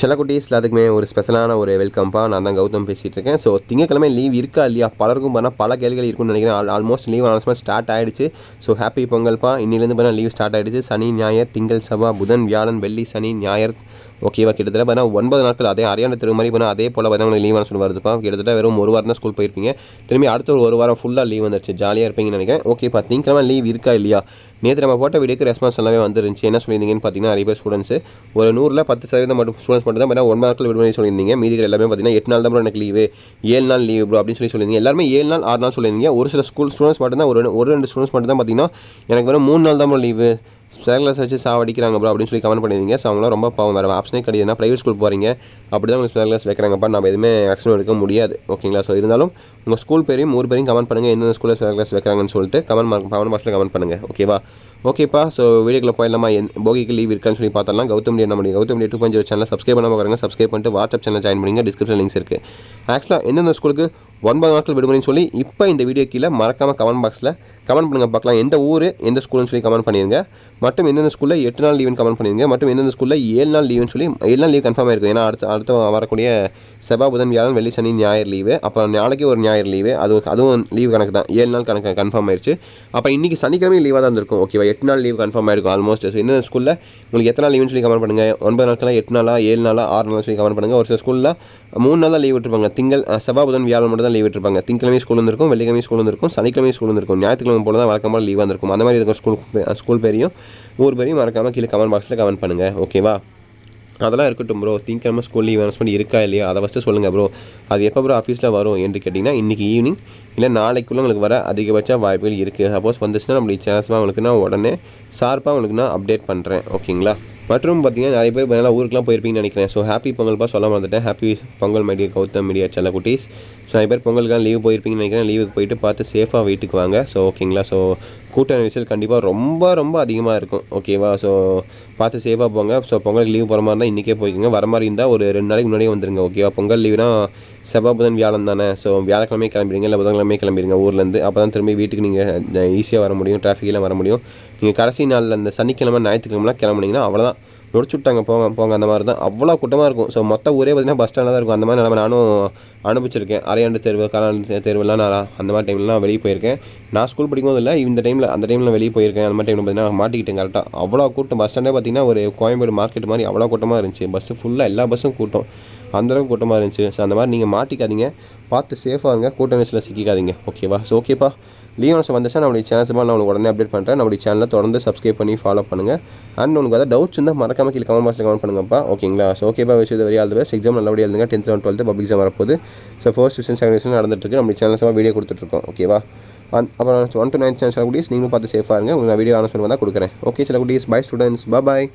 செல்லக்குட்டீஸ் எல்லாத்துக்குமே ஒரு ஸ்பெஷலான ஒரு வெல்கம்ப்பா நான் தான் கௌதம் பேசிகிட்டு இருக்கேன் ஸோ திங்கக்கிழமை லீவ் இருக்கா இல்லையா? பலருக்கும் பண்ணால் பல கேள்விகள் இருக்கும்னு நினைக்கிறேன். All almost leave announcement start ஆகிடுச்சு ஸோ ஹாப்பி பொங்கல்ப்பா இன்னிலேருந்து பண்ணால் லீவ் ஸ்டார்ட் ஆயிடுச்சு. சனி ஞாயிறு திங்கள் செவ்வாய் புதன் வியாழன் வெள்ளி சனி ஞாயிறு ஓகேவா கிட்டத்தட்ட பார்த்தீங்கன்னா ஒன்பது நாட்கள் அதே ஹரியானா திரு மாதிரி பண்ணால் அதே போல் பார்த்தா உங்களுக்கு லீவ் சொல்லி வருதுப்பா கிட்டத்தட்ட வெறும் ஒரு வாரம் தான் ஸ்கூல் போயிருப்பீங்க. திரும்பி அடுத்த ஒரு வாரம் ஃபுல்லாக லீவ் வந்துருச்சு. ஜாலியாக இருப்பீங்கன்னு நினைக்கிறேன். ஓகேப்பா திங்கக்கிழமை லீவ் இருக்கா இல்லையா? நேற்று நம்ம போட்ட வீடியோக்கு ரெஸ்பான்ஸ் எல்லாமே வந்துருந்துச்சு. என்ன சொல்லியிருந்தீங்கன்னு பார்த்தீங்கன்னா நிறைய பேர் ஸ்டூடெண்ட்ஸ் ஒரு நூறில் பத்து சதவீதம் மட்டும் ஸ்டூடெண்ட்ஸ் மட்டும் தான் பார்த்தா ஒன்பது நாட்கள் விடுமுறை சொல்லியிருந்தீங்க மீதி எல்லாமே பார்த்தீங்கன்னா எட்டு நாள் தான் எனக்கு லீவு ஏழு நாள் லீவு ப்ரோ அப்படின்னு சொல்லி சொல்லியிருந்தீங்க. எல்லாருமே ஏழு நாள் ஆறு நாள் சொல்லியிருந்தீங்க. ஒரு சில ஸ்கூல் ஸ்டூடெண்ட்ஸ் மட்டும் தான் ஒரு ஒரு ரெண்டு ஸ்டூடெண்ட்ஸ் மட்டும் தான் பார்த்தீங்கன்னா எனக்கு வெறும் மூணு நாள் தான் லீவு ஸ்பெஷல் வச்சு சாவடிக்கிறாங்க ப்ரோ அப்படின்னு சொல்லி கமெண்ட் பண்ணியிருந்தீங்க ஸோ அவங்களாம் ரொம்ப பாவம். வேறு ஆப்ஷனே கிடையாது. ப்ரைவேட் ஸ்கூல் போகிறீங்க அப்படி தான் உங்களுக்கு ஸ்பெஷல் கிளாஸ் வைக்கிறாங்கப்பா. நம்ம எதுவுமே ஆக்ஷன் எடுக்க முடியாது. ஓகேங்களா ஸோ இருந்தாலும் உங்கள் ஸ்கூல் பேரையும் ஊர் பேரையும் கமெண்ட் பண்ணுங்கள் எந்தெந்த ஸ்கூலில் ஸ்பெஷல் கிளாஸ் வைக்கிறாங்கன்னு சொல்லிட்டு கமெண்ட் மார்க் கமெண்ட் பாக்ஸில் கமெண்ட் பண்ணுங்கள் ஓகேவா ஓகேப்பா ஸோ வீடியோக்குள்ள போயிடலாமா? என் போகிக்கு லீவ் இருக்கான்னு சொல்லி பார்த்தலாம் கௌதம் டே நம்முடைய Gautham day two point zero channel subscribe பண்ணாமல் பாருங்கள் சப்ஸ்கிரைப் பண்ணிட்டு வாட்ஸ்அப் சேனல் ஜாயின் பண்ணிங்க. டிஸ்கிரிப்ஷன் லிங்க்ஸ் இருக்குது ஆக்சுவலாக எந்தெந்த ஸ்கூலுக்கு ஒன்பது நாட்கள் விடுமுறைன்னு சொல்லி இப்போ இந்த வீடியோ கீழே மறக்காமல் கமெண்ட் பாக்ஸில் கமெண்ட் பண்ணுங்கள் பார்க்கலாம். எந்த ஊர் எந்த ஸ்கூல்னு சொல்லி கமெண்ட் பண்ணிடுங்க மற்றும் எந்தெந்த ஸ்கூலில் எட்டு நாள் லீவுன்னு கமெண்ட் பண்ணிடுங்க மற்றும் எந்தெந்த ஸ்கூலில் ஏழு நாள் லீவுன்னு சொல்லி ஏழு நாள் லீவ் கன்ஃபார்ம் ஆயிருக்கும். ஏன்னா அடுத்த அடுத்த வரக்கூடிய செவ்வாய் புதன் வியாழன் வெள்ளி சனி ஞாயிறு லீவு அப்புறம் நாளைக்கு ஒரு ஞாயிறு லீவு அது அதுவும் லீவ் கணக்கு தான். ஏழு நாள் கணக்கு கன்ஃபார்ம் ஆயிடுச்சு அப்போ இன்றைக்கி சனிக்கிழமை லீவாக தான் இருக்கும் ஓகேவா எட்டு நாள் லீவ் கன்ஃபார்ம் ஆயிருக்கும் ஆல்மோஸ்ட் ஸோ எந்தெந்த ஸ்கூலில் உங்களுக்கு எத்தனை நாள் லீவுன்னு சொல்லி கமெண்ட் பண்ணுங்கள் ஒன்பது நாட்களாக எட்டு நாளா ஏழு நாளா ஆறு நாள் சொல்லி கமெண்ட் பண்ணுங்கள் ஒரு சில ஸ்கூலில் மூணு நாள் தான் லீவ் விட்டுருப்பாங்க. திங்கள் செவ்வாய் புதன் வியாழன் மட்டும் தான் லீவ் விட்டுருப்பாங்க. திங்கக்கிழமை ஸ்கூல் வந்திருக்கும் வெள்ளிக்கிழமை ஸ்கூல் வந்திருக்கும் சனிக்கிழமை ஸ்கூல் வந்திருக்கும். ஞாயிற்றுக்கிழமை போல தான் வழக்கமாக லீவாக இருந்திருக்கும் அந்த மாதிரி இருக்கிற ஸ்கூல் ஸ்கூல் பேரையும் ஊர் பேரையும் மறக்காமல் கீழே கமெண்ட் பாக்ஸில் கமெண்ட் பண்ணுங்கள் ஓகேவா அதெல்லாம் இருக்கட்டும் ப்ரோ திங்கக்கிழமை ஸ்கூல் லீவ் அனௌன்ஸ்மெண்ட் இருக்கா இல்லையா? அதை ஃபஸ்ட்டு சொல்லுங்கள் ப்ரோ அது எப்போ ப்ரோ ஆஃபீஸில் வரும் என்று கேட்டிங்கன்னா இன்றைக்கி ஈவினிங் இல்லை நாளைக்குள்ளே உங்களுக்கு வர அதிகபட்ச வாய்ப்புகள் இருக்குது சப்போஸ் வந்துச்சுன்னா நம்மளுடைய சேனல்ஸ்லாம் உங்களுக்கு நான் உடனே ஷார்ப்பாக உங்களுக்கு நான் அப்டேட் பண்ணுறேன் ஓகேங்களா மற்றும் பார்த்தீங்கன்னா நிறைய பேர் நல்லா ஊருக்குலாம் போயிருப்பீங்கன்னு நினைக்கிறேன். ஸோ ஹாப்பி பொங்கல்ப்பா சொல்ல மறந்துட்டேன் happy Pongal my dear Gautham media செல்ல குட்டீஸ். ஸோ நிறைய பேர் பொங்கலுக்குலாம் லீவ் போயிருப்பீங்கன்னு நினைக்கிறேன். லீவுக்கு போயிட்டு பார்த்து சேஃபாக வீட்டுக்கு வாங்க. ஸோ ஓகேங்களா ஸோ கூட்ட நெரிசல் கண்டிப்பாக ரொம்ப ரொம்ப அதிகமாக இருக்கும். ஓகேவா ஸோ பார்த்து சேஃபாக போங்க. ஸோ பொங்கலுக்கு லீவ் போகிற மாதிரி இருந்தால் இன்றைக்கே போய்க்குங்க. வர மாதிரி இருந்தால் ஒரு ரெண்டு நாளைக்கு முன்னாடியே வந்துருங்க. ஓகேவா பொங்கல் லீவ்னா செவ்வாய் புதன் வியாழன் தானே? ஸோ வியாழக்கிழமை கிளம்பிடுங்க இல்லை புதன்கிழமை கிளம்பிடுங்க ஊர்லேருந்து. அப்போ தான் திரும்பி வீட்டுக்கு நீங்கள் ஈஸியாக வர முடியும் டிராஃபிக்கெலாம் வர முடியும். நீங்கள் கடைசி நாளில் அந்த சனிக்கிழமை ஞாயிற்றுக்கிழமெலாம் கிளம்புனீங்கன்னா அவ்வளோதான் முடிச்சு விட்டாங்க போங்க போங்க அந்த மாதிரி தான் அவ்வளோ கூட்டமாக இருக்கும். ஸோ மொத்த ஊரே பார்த்தீங்கன்னா பஸ் ஸ்டாண்டாக தான் இருக்கும். அந்த மாதிரி நிலமை நானும் அனுபவிச்சிருக்கேன். அரையாண்டு தேர்வு காலாண்டு தேர்வுலாம் நான் அந்த மாதிரி டைம்லாம் வெளியே போயிருக்கேன். நான் ஸ்கூல் படிக்கும்போது இல்லை இந்த டைமில் அந்த டைமில் வெளியே போயிருக்கேன். அந்த மாதிரி டைமில் பார்த்தீங்கன்னா மாட்டிக்கிட்டேன் கரெக்டாக அவ்வளோ கூட்டம் பஸ் ஸ்டாண்டே பார்த்தீங்கன்னா ஒரு கோயம்பேடு மார்க்கெட் மாதிரி அவ்வளோ கூட்டமாக இருந்துச்சு. பஸ்ஸு ஃபுல்லாக எல்லா பஸ்ஸும் கூட்டம். அந்தளவுக்கு கூட்டமாக இருந்துச்சு. ஸோ அந்த மாதிரி நீங்கள் மாட்டிக்காதீங்க. பார்த்து சேஃபாக இருங்க. கூட்ட நெரிசலில் சிக்கிக்காதீங்க. ஓகேவா ஸோ ஓகேப்பா லீவன்ஸ் வந்துச்சுன்னா நம்மளுடைய சேனல்ஸ் நான் உங்களுக்கு உடனே அப்டேட் பண்ணுறேன் நம்மளுடைய சேனலை தொடர்ந்து சப்ஸ்கிரைப் பண்ணி ஃபாலோ பண்ணுங்கள் அண்ட் உங்களுக்கு ஏதாவது டவுட்ஸ் இருந்தால் மறக்காம கீழே கமெண்ட் பாக்ஸில் கமெண்ட் பண்ணுங்கப்பா. ஓகேங்களா ஸோ ஓகேப்பா விஷயம் வெரி ஆல் பெஸ்ட் எக்ஸாம் நல்லபடியாக எழுதுங்க. Tenth and twelfth public exam வரப்போது so first division second division நடந்துட்டுருக்கு நம்ம சேனல்ஸாக வீடியோ கொடுத்துட்ருக்கோம் ஓகேவா அண்ட் அப்புறம் ஒன் டு நைன் சேனல் குட்டீஸ் நீங்களும் பார்த்து சேஃபாக இருங்க. உங்களுக்கு நான் வீடியோ அனௌன்ஸ்மெண்ட் வந்தால் கொடுக்குறேன். ஓகே சில குட்டீஸ். By students bye